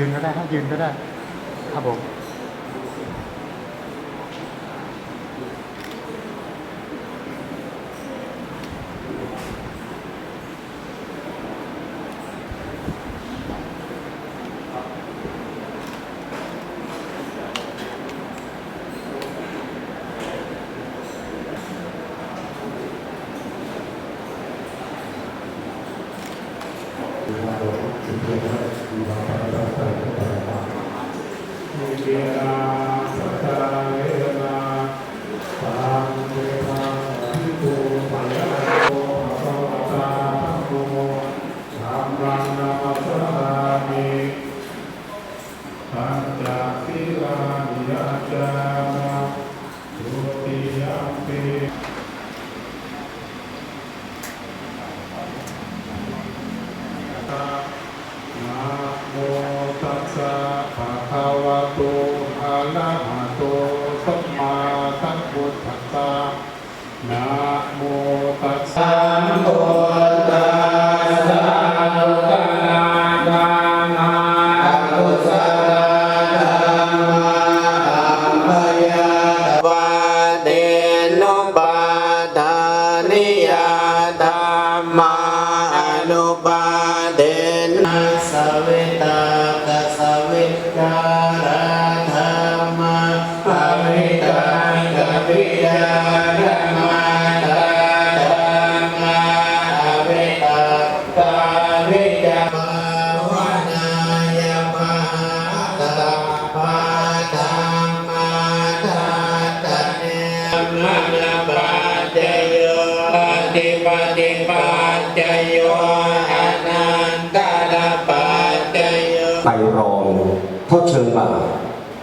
ยืนก็ได้ถ้ายืนก็ได้ครับผม เวลาสัตตาเวลาตามเวลาที่โกปัญญาโกภะคะวะตาโกธรรมังนามัสสามิปัญจศีลานิยาจามะทุติยมปิะนะโมตัสสะภะ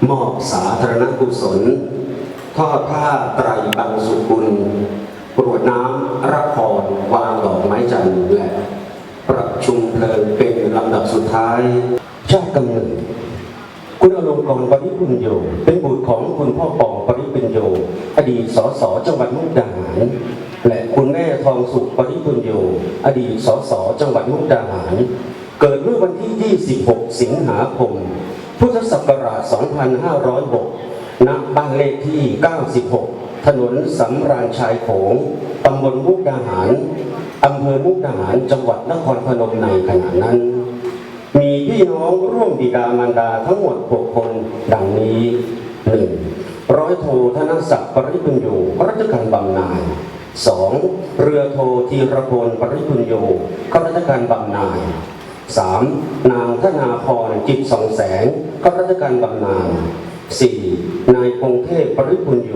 มอบสาธารณกุศลทอดผ้าไตรบังสุกุลกรวดน้ำรับพรวางดอกไม้จันทร์และประชุมเพลิงเป็นลำดับสุดท้าย ชาติกำเนิดคุณอลงกรณ์ปริปุญโยเป็นบุตรของคุณพ่อปองปริปุญโยอดีตสสจังหวัดมุกดาหาร และคุณแม่ทองสุขปริปุญโยอดีตสสจังหวัดมุกดาหาร เกิดเมื่อวันที่ 26 สิงหาคม พุทธศักราช 2506 ณ บ้านเลขที่ 96 ถนนสำราญชายโขง ตำบลมุกดาหาร อำเภอมุกดาหาร จังหวัดนครพนมในขณะนั้น มีพี่น้องร่วมบิดามารดาทั้งหมด 6 คน ดังนี้ 1. ร้อยโทธนศักดิ์ปริปุญโยข้าราชการบำนาญ 2. เรือโทธีรพลปริปุญโยข้าราชการบำนาญ 3. นางธนาพรจิตสองแสงข้าราชการบำนาญ 4. นายพงเทพปริปุญโย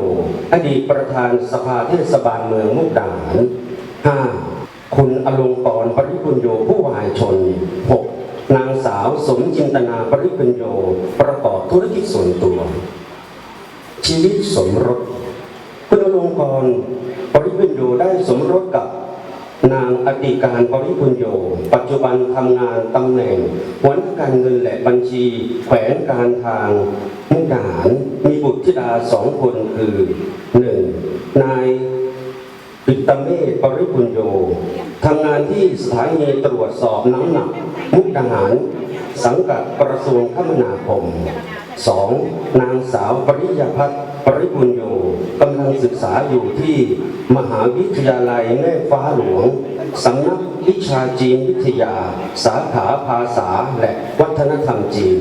อดีตประธานสภาเทศบาลเมืองมุกดาหาร 5. คุณอลงกรณปริปุญโยผู้วายชน 6. นางสาวสมจินตนาปริปุญโยประกอบธุรกิจส่วนตัว ชีวิตสมรสคุณอลงกรณปริปุญโยได้สมรสกับ นางอติการปริปุญโย ปัจจุบันทำงานตำแหน่งหัวหน้าการเงินและบัญชี แขวงการทางมุกดาหารมีบุตรธิดาสองคนคือหนึ่งนายปิตเมธปริปุญโยทำงานที่สถานีตรวจสอบน้ำหนัก มุกดาหาร สังกัดกระทรวงคมนาคม 2. นางสาวปริยพัฒน์ปริปุญโยกำลังศึกษาอยู่ที่มหาวิทยาลัยแม่ฟ้าหลวงสำนักวิชาจีนวิทยา สาขาภาษาและวัฒนธรรมจีน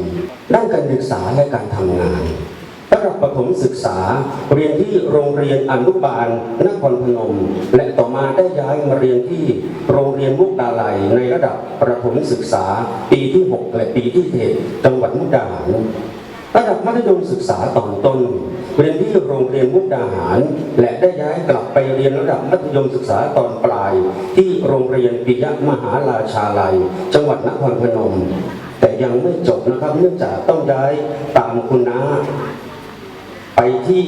ด้านการศึกษาและการทำงานระดับประถมศึกษาเรียนที่โรงเรียนอนุบาลนครพนม และต่อมาได้ย้ายมาเรียนที่โรงเรียนมุกดาลัยในระดับประถมศึกษา ปีที่ 6 และปีที่7จังหวัดมุกดาหาร ระดับมัธยมศึกษาตอนต้นเรียนที่โรงเรียนมุกดาหาร และได้ย้ายกลับไปเรียนระดับมัธยมศึกษาตอนปลาย ที่โรงเรียนปิยมหาราชาลัย จังหวัดนครพนม แต่ยังไม่จบนะครับเนื่องจากต้องย้ายตามคุณน้า ไปที่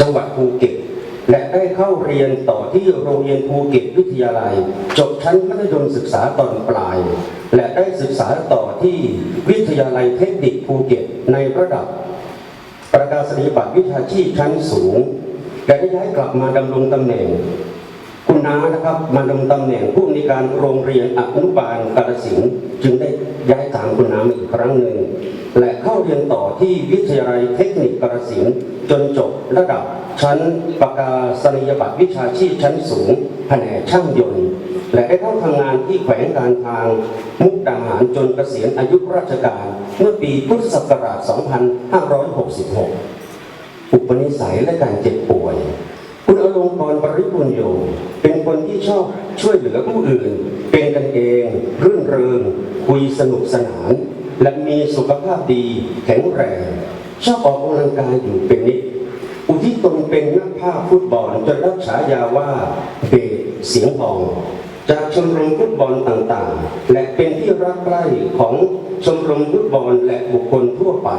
จังหวัดภูเก็ต และได้เข้าเรียนต่อที่โรงเรียนภูเก็ตวิทยาลัย จบชั้นมัธยมศึกษาตอนปลาย และได้ศึกษาต่อที่วิทยาลัยเทคนิคภูเก็ตในระดับ ประกาศนียบัตรวิชาชีพชั้นสูง และได้ย้ายกลับมาดำรงตำแหน่ง คุณน้านะครับมาดำตำแหน่งผู้อำนการโรงเรียนอนุบาลกาฬสินธุ์จึงได้ย้ายตามคุณน้ามาอีกครั้งหนึ่งและเข้าเรียนต่อที่วิทยาลัยเทคนิคกาฬสินธุ์ จนจบระดับชั้นประกาศนียบัตรวิชาชีพชั้นสูงแผนกช่างยนต์ และได้เข้าทำงานที่แขวงการทางมุกดาหารจนเกษียณอายุราชการ เมื่อปีพุทธศักราช 2566 อุปนิสัยและการเจ็บป่วย คุณอลงกรณ์ปริปุญโยเป็นคนที่ชอบช่วยเหลือผู้อื่น เป็นกันเองรื่นเริงคุยสนุกสนาน และมีสุขภาพดีแข็งแรง ชอบออกกำลังกายอยู่เป็นนิด อุทิศตนเป็นนักภาคฟุตบอลจนรับฉายาว่าเบสเสียงทอง จากชมรมฟุตบอลต่างๆ และเป็นที่รักใคร่ของชมรมฟุตบอลและบุคคลทั่วไป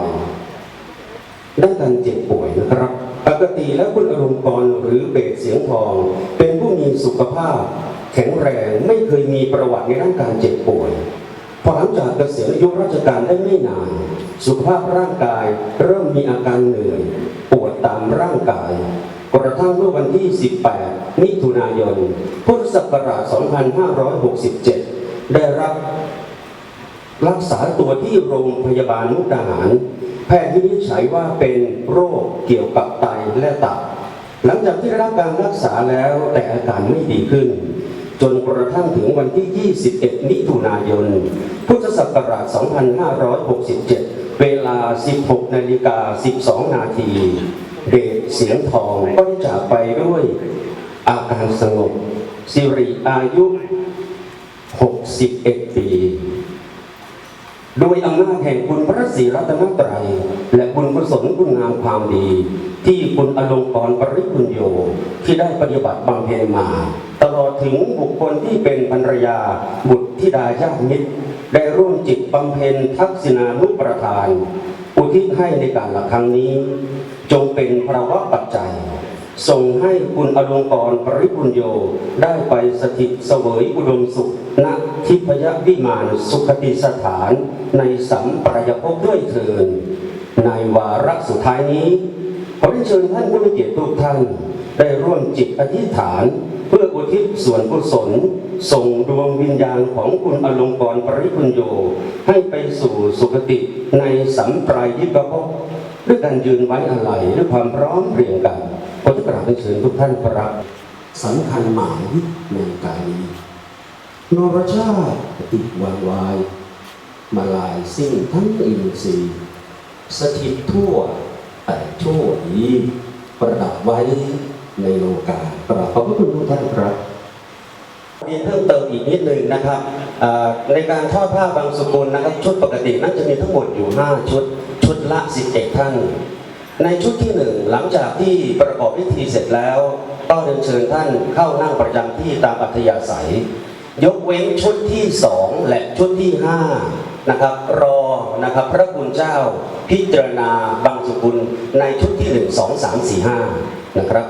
ด้านการเจ็บป่วยนะครับ ปกติแล้วคุณอารมณ์กรหรือเบสเสียงทอง เป็นผู้มีสุขภาพ แข็งแรงไม่เคยมีประวัติในด้านการเจ็บป่วย พอหลังจากเกษียณอายุราชการได้ไม่นาน สุขภาพร่างกายเริ่มมีอาการเหนื่อย ปวดตามร่างกาย กระทั่งเมื่อวันที่ 18 มิถุนายน พุทธศักราช 2567 ได้รับรักษาตัวที่โรงพยาบาลมุกดาหาร แพทย์วินิจฉัยว่าเป็นโรคเกี่ยวกับไตและตับ หลังจากที่ได้รับการรักษาแล้วแต่อาการไม่ดีขึ้น จนกระทั่งถึงวันที่ 21 มิถุนายน พุทธศักราช 2567 เวลา 16 นาฬิกา 12 นาที เดชเสียงทองก็ได้จากไปด้วยอาการสงบสิริอายุ 61 ปี โดยอำนาจแห่งคุณพระศรีรัตนตรัย และบุญกุศลคุณงามความดี ที่คุณอลงกรปริปุญโยที่ได้ปฏิบัติบำเพ็ญมา ตลอดถึงบุคคลที่เป็นภรรยาบุตรธิดาญาติมิตร ได้ร่วมจิตบำเพ็ญทักษิณานุประทาน อุทิศให้ในการละครั้งนี้ จงเป็นภาวะปัจจัยส่งให้คุณอลงกรปริปุญโยได้ไปสถิตเสวยอุดมสุข ณทิพยวิมานสุขติสถานในสัมปรายภพด้วยเถินในวาระสุดท้ายนี้ขอเรียนเชิญท่านผู้มีเกียรติทุกท่านได้ร่วมจิตอธิษฐาน เพื่ออุทิศส่วนกุศล ส่งดวงวิญญาณของคุณอลงกรณ์ปริปุญโยให้ไปสู่สุคติในสัมปรายยิกภพด้วยการยืนไว้อาลัยด้วยความพร้อมเพรียงกันขอจะกราบเชิญทุกท่านครับสำคัญหมายในการนี้ นรชาติติดวางวาย มาลายสิ้นทั้งอินทรีย์สถิตทั่วแต่ชั่วดีประดับไว้ในโลกาปราบขอบพระคุณทุกท่านครับเรียนเพิ่มเติมอีกนิดหนึ่งนะครับในการทอดผ้าบางสกุลนะครับ ชุดปกติน่าจะมีทั้งหมดอยู่ 5 ชุด ชุดละ 11 ท่าน ในชุดที่หนึ่งหลังจากที่ประกอบพิธีเสร็จแล้ว ก็เรียนเชิญท่านเข้านั่งประจำที่ตามอัธยาศัย ยกเว้นชุดที่สองและชุดที่ห้านะครับรอนะครับพระคุณเจ้าพิจารณาบางสุกุลในชุดที่หนึ่งสองสามสี่ห้านะครับ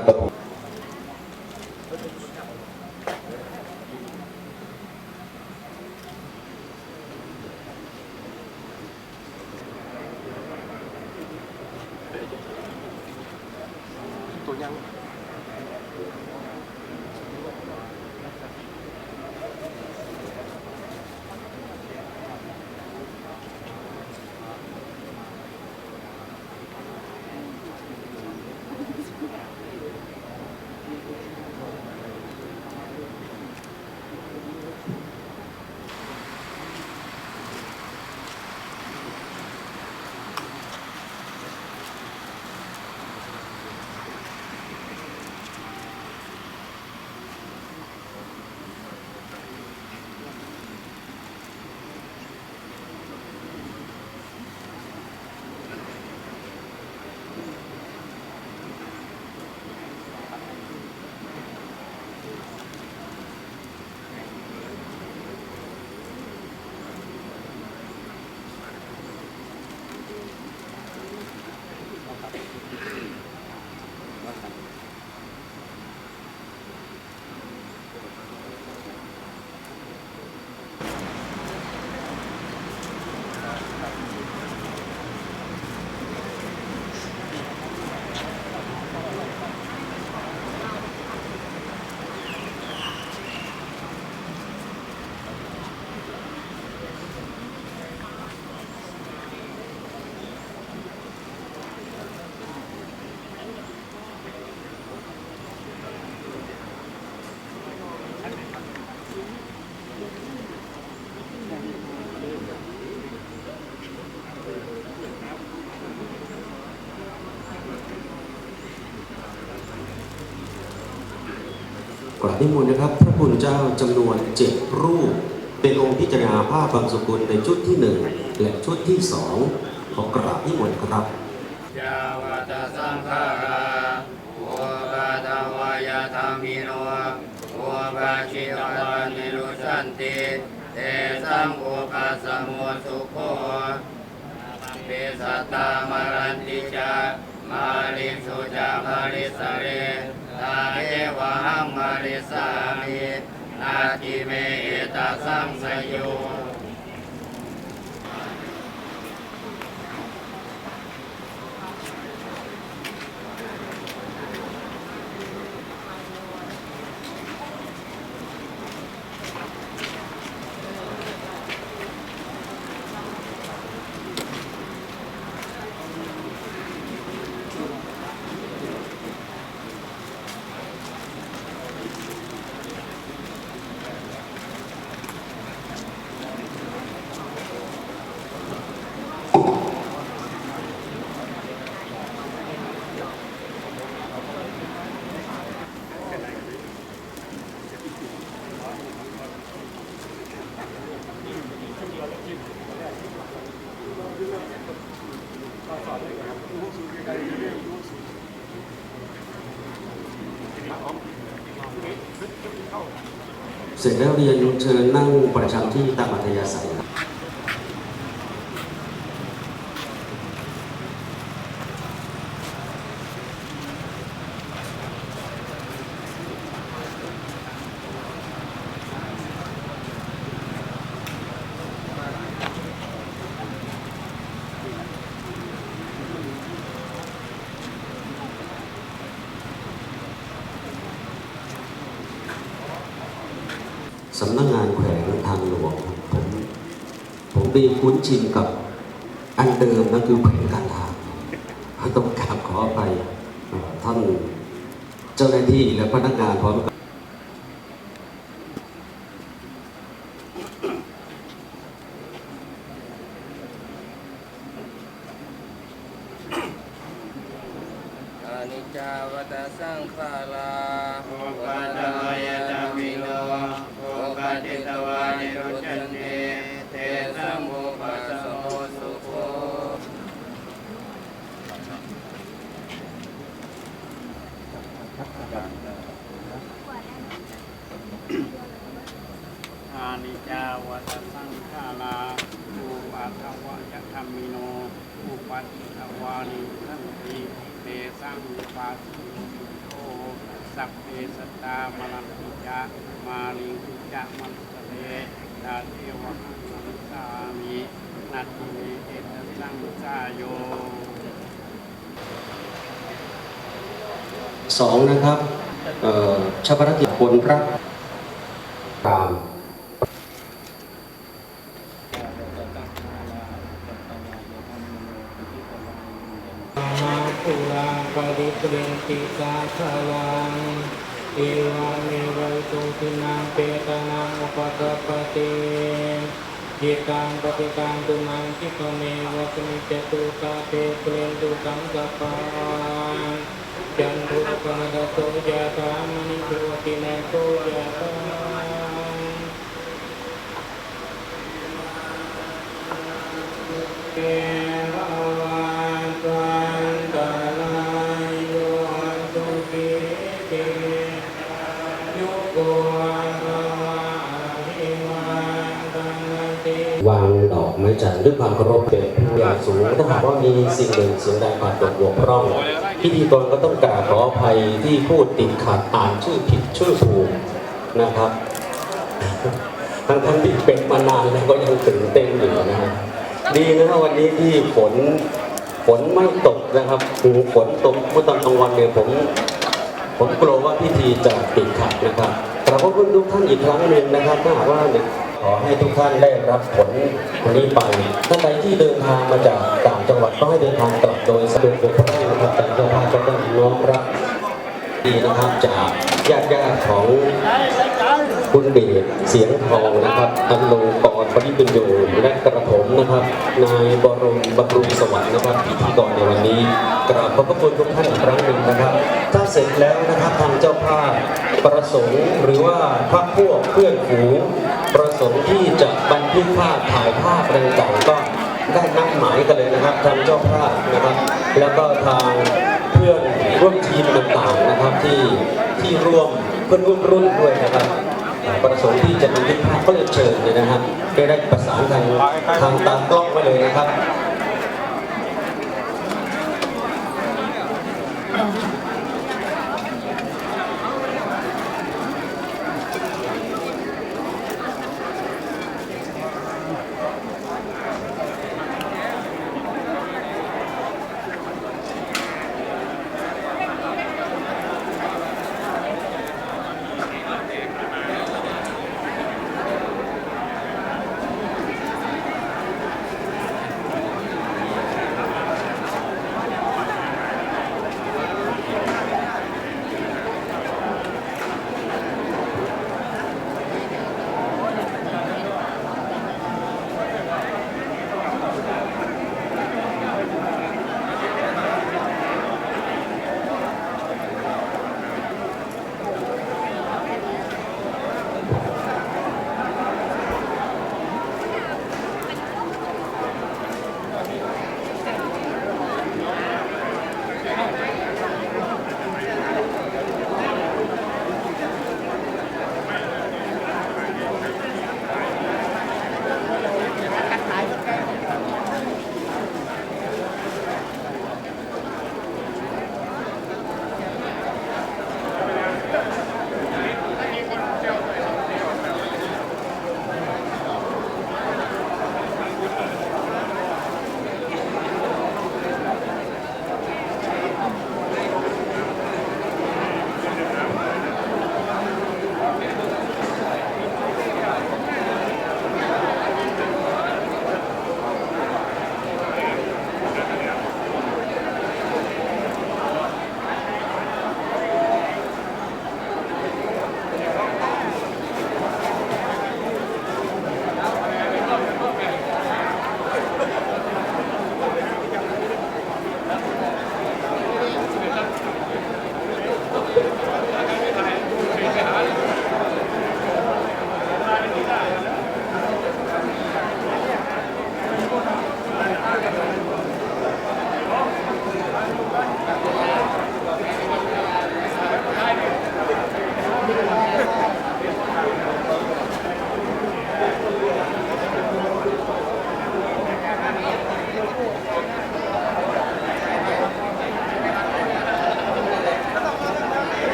นิมนต์นะครับ พระคุณเจ้าจำนวนเจ็ดรูป เป็นองค์พิจารณาผ้าบางสกุลในชุดที่หนึ่งและชุดที่สองขอกราบนิมนต์ครับยาวัตสังขาราโอปาตาวายาธรรมิโนโอปาชิตวานิรุชันติเตสังโอปัสสโมสุโคเปสัตตามรันติจามาริสุจามาริสเร ตาเอวังมาริสามินาทิเมตสังสย เสร็จแล้วเรียนเชิญนั่งประจำที่ตามอัธยาศัยครับ สำนักงานแขวงทางหลวงผมผมมีคุ้นชินกับอันเดิมนั่นคือแขวงการทางต้องกราบขอไปท่านเจ้าหน้าที่และพนักงานพร้อมกับ อนิจจาวัตสังขาราโอปัตตวยธรรมิโนโอปัจจิตวานิรุจจันติเตสัมโมปัสสโมสุโข อานิจจาวัตสังขาราอุปาทวะยธรรมิโน อุปัฏฐิตวานิทันติเตสังอุปาสิโตสัพเพสตตามรันติจามาลิงติจามันสเตดาเทวะหังสังสามินาทิ เมเอตสังสาโยสองนะครับเอ่อชาปนกิจคนรักตามมาปุราปริปเรนติสาสลังเอวังเมวัยตุทินังเปตานังอุปกปปติ จิตังปฏิตังตุมังคิปะเมวะสมิจตุกาเตเปลนตุกังกปังจันทุปะกะโตย ดอกไม้จันด้วยความเคารพเป็นผู้ใหญ่สูงถ้าหากว่ามีสิ่งหนึ่งเสิ่งใดขาดตกบกพร่อง พิธีกรก็ต้องกราบขออภัยที่พูดติดขัดอ่านชื่อผิดชื่อถูกนะครับทั้งทั้งที่เป็นมานานแล้วก็ยังตื่นเต้นอยู่นะฮะดีนะวันนี้ที่ฝนฝนไม่ตกนะครับคือฝนตกเมื่อตอนกลางวันเนี่ยผมผมกลัวว่าพิธีจะติดขัดนะครับกราบขอบคุณทุกท่านอีกครั้งหนึ่งนะครับถ้าหากว่าเนี่ย ขอให้ทุกท่านได้รับผลวันนี้ไปท่านใดที่เดินทางมาจากต่างจังหวัดก็ให้เดินทางกลับโดยสะดวกปลอดภัยนะครับแต่เจ้าภาพก็ต้องน้อมรับดีนะครับจากญาติญาติของคุณเดชเสียงทองนะครับอันลงกรปริเป็นโยและกระผมนะครับนายบรมบำรุงสวัสดิ์นะครับพิธีกรในวันนี้กราบขอบพระคุณทุกท่านอีกครั้งหนึ่งนะครับ ถ้าเสร็จแล้วนะครับทางเจ้าภาพประสงค์หรือว่าพักพวกเพื่อนฝูง ประสงค์ที่จะบันทึกภาพถ่ายภาพอะไรต่างก็ได้นัดหมายกันเลยนะครับทางเจ้าภาพนะครับ แล้วก็ทางเพื่อนร่วมทีมต่างๆนะครับที่ที่ร่วมเพื่อนร่วมรุ่นด้วยนะครับ ประสงค์ที่จะบันทึกภาพก็เลยเชิญเลยนะครับได้ได้ประสานทางทางตามกล้องไว้เลยนะครับ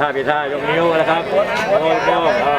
ท่าเปลี่ท่ายกนิ้วนะครับโอ้โหอ่า